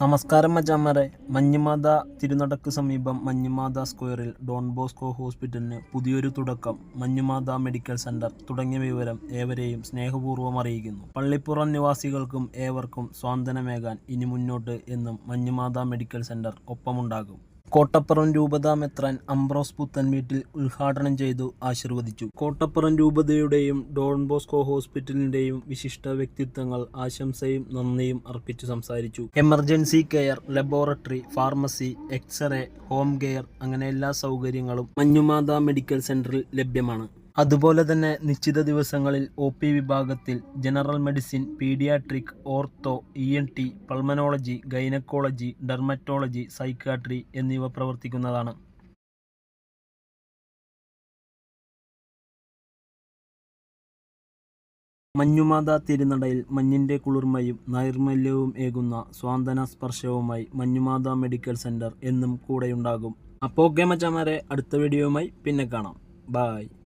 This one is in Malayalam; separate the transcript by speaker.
Speaker 1: നമസ്കാരം മജാമറെ. മഞ്ഞുമാത തിരുനടക്ക് സമീപം മഞ്ഞുമാത സ്ക്വയറിൽ ഡോൺ ബോസ്കോ ഹോസ്പിറ്റലിന് പുതിയൊരു തുടക്കം. മഞ്ഞുമാത മെഡിക്കൽ സെന്റർ തുടങ്ങിയ വിവരം ഏവരെയും സ്നേഹപൂർവം അറിയിക്കുന്നു. പള്ളിപ്പുറം നിവാസികൾക്കും ഏവർക്കും സ്വാന്തനമേകാൻ ഇനി മുന്നോട്ട് എന്നും മഞ്ഞുമാത മെഡിക്കൽ സെന്റർ ഒപ്പമുണ്ടാകും. കോട്ടപ്പുറം രൂപത മെത്രാൻ അംബ്രോസ് പുത്തൻ വീട്ടിൽ ഉദ്ഘാടനം ചെയ്തു ആശീർവദിച്ചു. കോട്ടപ്പുറം രൂപതയുടെയും ഡോൺ ബോസ്കോ ഹോസ്പിറ്റലിന്റെയും വിശിഷ്ട വ്യക്തിത്വങ്ങൾ ആശംസയും നന്ദിയും അർപ്പിച്ചു സംസാരിച്ചു. Emergency care laboratory pharmacy X ray home care അങ്ങനെ എല്ലാ സൗകര്യങ്ങളും മഞ്ഞുമാത മെഡിക്കൽ സെന്ററിൽ ലഭ്യമാണ്. അതുപോലെ തന്നെ നിശ്ചിത ദിവസങ്ങളിൽ ഒ പി വിഭാഗത്തിൽ general medicine paediatric ortho E N T pulmonology gynaecology dermatology psychiatry എന്നിവ പ്രവർത്തിക്കുന്നതാണ്. മഞ്ഞുമാത തിരുനടയിൽ മഞ്ഞിന്റെ കുളിർമയും നൈർമല്യവും ഏകുന്ന സ്വാന്തന സ്പർശവുമായി മഞ്ഞുമാത മെഡിക്കൽ സെന്റർ എന്നും കൂടെയുണ്ടാകും. അപ്പോൾ ഓക്കെ അടുത്ത വീഡിയോയുമായി പിന്നെ കാണാം. ബായ്